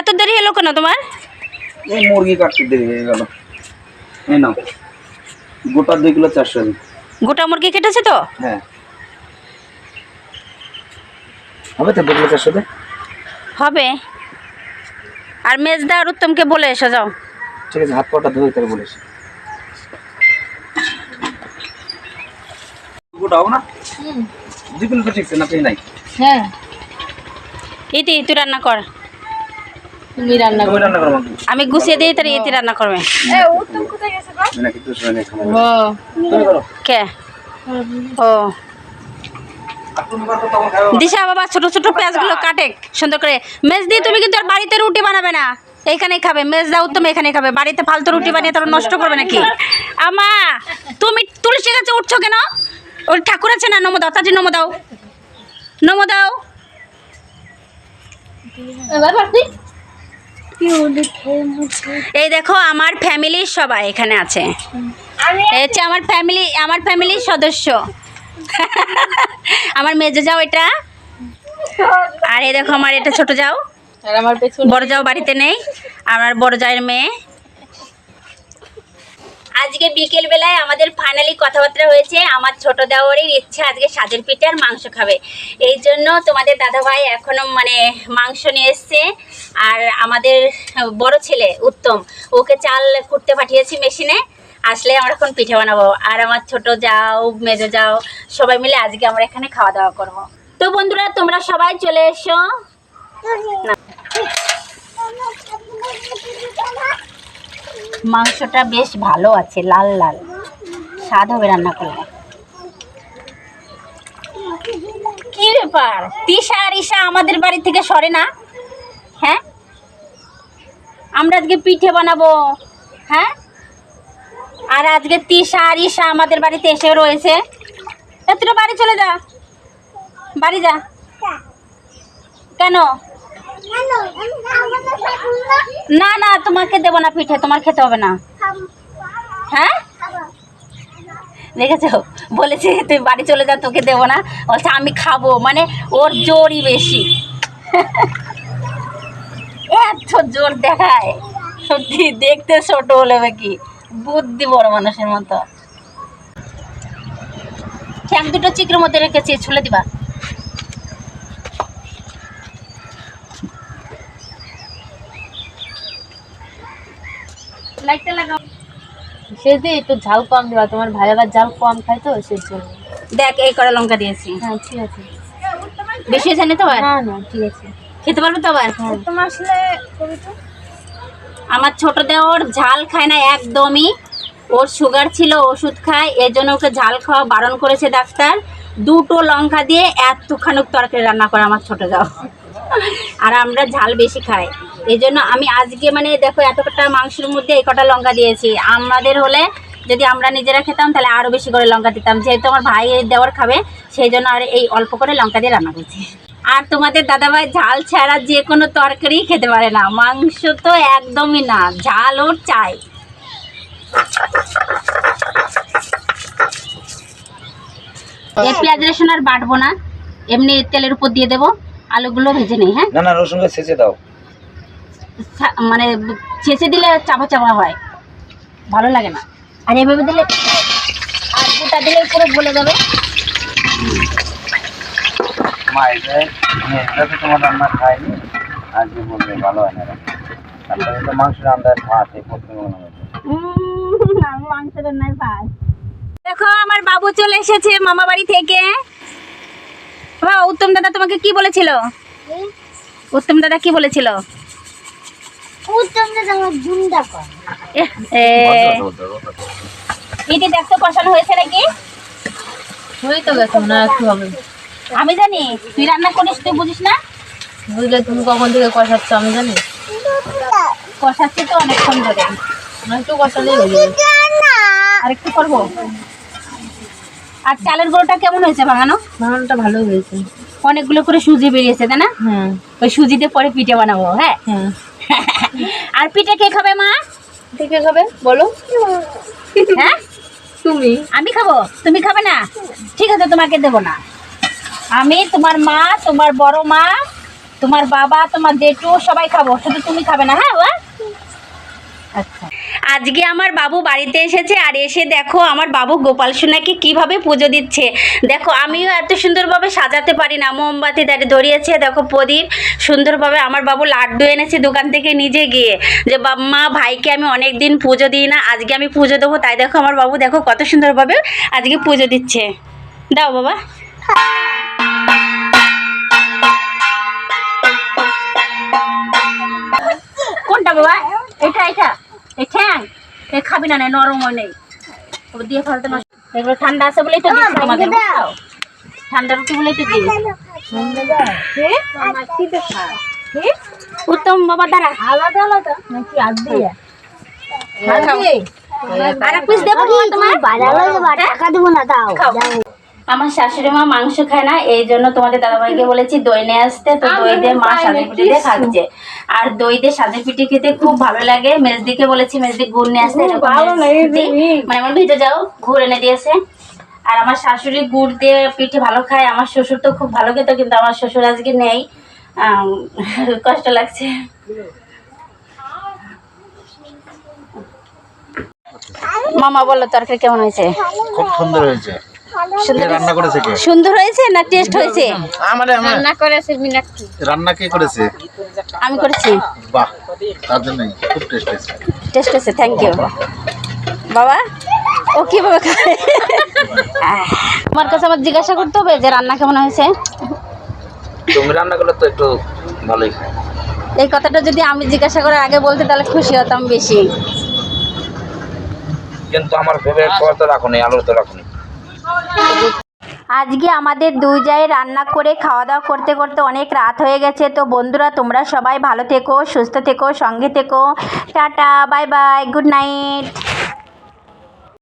এত দেরি হলো কেন তোমার? এই মুরগি কাটতে দেরি হয়ে গেল। এই নাও গোটা দুই কিলো চারশো গোটা মুরগি কেটেছে তো? হ্যাঁ। হবে তো দু কিলো চারশো হবে। আর মেজদা আর উত্তমকে বলে এসো যাও। ঠিক আছে হাত পাটা ধুয়ে তার বলিস গোটা হবে না? দুই কিলো তো ঠিকছে না তুই নাই। হ্যাঁ। ইতি তুই রান্না কর। তুমি রান্না তুমি রান্না করো আমি গুছিয়ে দিই তাহলে ইতি রান্না করবে। নাকি তুই শুনে খাব। ও। তুমি করো। কে? ও। তুমি করো দিশা বাবা ছোট ছোট পেঁয়াজগুলো কাটে সুন্দর করে। মেজ দিয়ে তুমি কিন্তু আর বাড়িতে রুটি বানাবে না। এইখানেই খাবে। মেজ দাও উত্তম এখানেই খাবে। বাড়িতে ফালতু রুটি বানিয়ে তারা নষ্ট করবে নাকি? আমা তুমি তুলসী গাছে উঠছো কেন? ওর ঠাকুর আছে না? নমো দাও তাজি নমো দাও। নমো দাও। এই দেখো আমার ফ্যামিলির সবাই এখানে আছে। এই হচ্ছে আমার ফ্যামিলি আমার ফ্যামিলির সদস্য। আমার মেজে যাও এটা। আর এই দেখো আমার এটা ছোট যাও। আর আমার বড় যাও বাড়িতে নেই। আমার বড় জায়ের মেয়ে। আজকে বিকেল বেলায় আমাদের ফাইনালি কথাবার্তা হয়েছে। আমার ছোট দেওয়ারের ইচ্ছা আজকে সাজের পিঠে আর মাংস খাবে। এই জন্য তোমাদের দাদা ভাই এখনও মানে মাংস নিয়ে এসছে। আর আমাদের বড় ছেলে উত্তম, ওকে চাল কুটতে পাঠিয়েছি মেশিনে। আসলে আমরা এখন পিঠে বানাবো। আর আমার ছোট যাও, মেজো যাও, সবাই মিলে আজকে আমরা এখানে খাওয়া দাওয়া করব। তো বন্ধুরা, তোমরা সবাই চলে এসো। না। মাংসটা বেশ ভালো আছে লাল লাল। স্বাদ হবে রান্না করলে। কি ব্যাপার? তিশা আর ঈশা আমাদের বাড়ি থেকে সরে না? হ্যাঁ? আমরা আজকে পিঠে বানাবো হ্যাঁ? আর আজকে তিশা আর ঈশা আমাদের বাড়িতে এসে রয়েছে। এ, তুই বাড়ি চলে যা। বাড়ি যা। কেন? না না, তোমাকে দেবো না পিঠে, তোমার খেতে হবে না। হ্যাঁ? দেখেছ? বলেছে, তুই বাড়ি চলে যা, তোকে দেবো না। বলছে, আমি খাব। মানে ওর জোরই বেশি। এত জোর দেখায়। সত্যি, দেখতে ছোট হলে কি? বুদ্ধি বড় মানুষের মতো। ঠ্যাং দুটো চিকের মধ্যে রেখেছি, ছুলে দিবা। লাইটটা লাগাও। সেতে একটু ঝাল কম দেবা তোমার ভাই আবার ঝাল কম খায় তো সেই জন্য। দেখ এই কড়া লঙ্কা দিয়েছি। হ্যাঁ ঠিক আছে। বেশি হয়েছে না তো না না ঠিক আছে। খেতে পারবে তো আবার হ্যাঁ আমার ছোট দেওর ঝাল খায় না একদমই। ওর সুগার ছিল ওষুধ খায় এর জন্য ওকে ঝাল খাওয়া বারণ করেছে ডাক্তার। দুটো লঙ্কা দিয়ে এতখানুক তরকারি রান্না করে আমার ছোট দেও। আর আমরা ঝাল বেশি খাই। এই জন্য আমি আজকে মানে দেখো এত এতটা মাংসের মধ্যে এই কটা লঙ্কা দিয়েছি। আমাদের হলে যদি আমরা নিজেরা খেতাম তাহলে আরও বেশি করে লঙ্কা দিতাম। যেহেতু আমার ভাই দেওয়ার খাবে সেই জন্য আর এই অল্প করে লঙ্কা দিয়ে রান্না করছি। আর তোমাদের দাদাভাই ঝাল ছাড়া যে কোনো তরকারি খেতে পারে না। মাংস তো একদমই না, ঝাল ওর চাই। পেঁয়াজ, রসুন আর বাটবো না। এমনি তেলের উপর দিয়ে দেবো। আলুগুলো ভেজে নেই হ্যাঁ? না না, রসুনকে ছেঁচে দাও। মানে ছেঁচে দিলে চাপা চাপা হয়। ভালো লাগে না। আর এভাবে দিলে আর গোটা দিলে পুরো বলে যাবে। মা এটা এটা তো তোমার রান্না খায়নি আজকে বলবে ভালো হয় না তারপরে তো মাংস রান্নার ভাত এই প্রথমে হয়েছে আমি মাংস রান্নায় পাই দেখো আমার বাবু চলে এসেছে মামা বাড়ি থেকে। বাবা উত্তম দাদা তোমাকে কি বলেছিল? উত্তম দাদা কি বলেছিল? কষানো হয়েছে নাকি? হয়ে তো গেছে না একটু হবে। আমি জানি তুই রান্না করিস তুই বুঝিস না? বুঝলে তুমি কখন থেকে কষাচ্ছ আমি জানি। কষাচ্ছি তো অনেকক্ষণ ধরে। একটু কষালেই হয়ে যাবে। আর একটু করব? আর চালের গুঁড়োটা কেমন হয়েছে ভাঙানো বানানোটা ভালোই হয়েছে। অনেকগুলো করে সুজি বেরিয়েছে তাই না? হ্যাঁ। ওই সুজিতে পরে পিঠে বানাবো হ্যাঁ? হ্যাঁ। আর পিঠে কে খাবে মা? কে খাবে? বলো। হ্যাঁ? তুমি। আমি খাব? তুমি খাবে না? ঠিক আছে তোমাকে দেবো না। আমি তোমার মা তোমার বড় মা তোমার বাবা তোমার জেঠু সবাই খাব। শুধু তুমি খাবে না হ্যাঁ আজকে আমার বাবু বাড়িতে এসেছে আর এসে দেখো আমার বাবু গোপাল সোনাকে কীভাবে পুজো দিচ্ছে। দেখো, আমিও এত সুন্দরভাবে সাজাতে পারি না। মোমবাতি দাঁড়িয়ে ধরিয়েছে, দেখো প্রদীপ। সুন্দরভাবে আমার বাবু লাড্ডু এনেছে দোকান থেকে নিজে গিয়ে। যে মা, ভাইকে আমি অনেক দিন পুজো দিই না, আজকে আমি পুজো দেবো। তাই দেখো আমার বাবু দেখো কত সুন্দরভাবে আজকে পুজো দিচ্ছে। দাও বাবা। কোনটা বাবা? এটা এটা এই ঠ্যাং। এ খাবি না নরম হয় নেই। দিয়ে ফেলতে এগুলো ঠান্ডা আছে বলেই তো দিচ্ছি তোমাকে ঠান্ডা রুটি বলেই তো দিই। উত্তম বাবা দাঁড়া। আলাদা আলাদা। নাকি আগ দিয়ে? আর পিস দেবো তোমার টাকা দেবো না দাও। আমার শাশুড়ি মা মাংস খায় না এই জন্য তোমাদের দাদাভাইকে বলেছি দই নিয়ে আসতে। তো দই দিয়ে মা সাজে পিঠে দিয়ে খাচ্ছে। আর দই দিয়ে সাজে পিঠে খেতে খুব ভালো লাগে। মেজদিকে বলেছি মেজদি গুড় নিয়ে আসতে মানে আমার ভিজে যাও গুড় এনে দিয়েছে। আর আমার শাশুড়ি গুড় দিয়ে পিঠে ভালো খায়। আমার শ্বশুর তো খুব ভালো খেত কিন্তু আমার শ্বশুর আজকে নেই। কষ্ট লাগছে। মামা বলো তরকারি কেমন হয়েছে? খুব সুন্দর হয়েছে। রান্না করেছে কে? সুন্দর হয়েছে না টেস্ট হয়েছে? আমারে আমার। রান্না করেছে মিনাক্ষী। রান্না কে করেছে? আমি করেছি। বাহ তার জন্যই খুব টেস্ট হয়েছে। টেস্ট হয়েছে থ্যাংক ইউ বাবা ও কীভাবে খায়? আহ, তোমার কাছে আমার জিজ্ঞাসা করতে হবে যে রান্না কেমন হয়েছে? তুমি রান্না করলে তো একটু ভালোই খায়। এই কথাটা যদি আমি জিজ্ঞাসা করার আগে বলতে তাহলে খুশি হতাম বেশি। কিন্তু আমার ফেভারিট খাবার তো রাখুনি আলু তো রাখুনি আজকে আমাদের দুই জায় রান্না করে খাওয়া দাওয়া করতে করতে অনেক রাত হয়ে গেছে। তো বন্ধুরা, তোমরা সবাই ভালো থেকো, সুস্থ থেকো, সঙ্গে থেকো। Tata, bye bye, good night.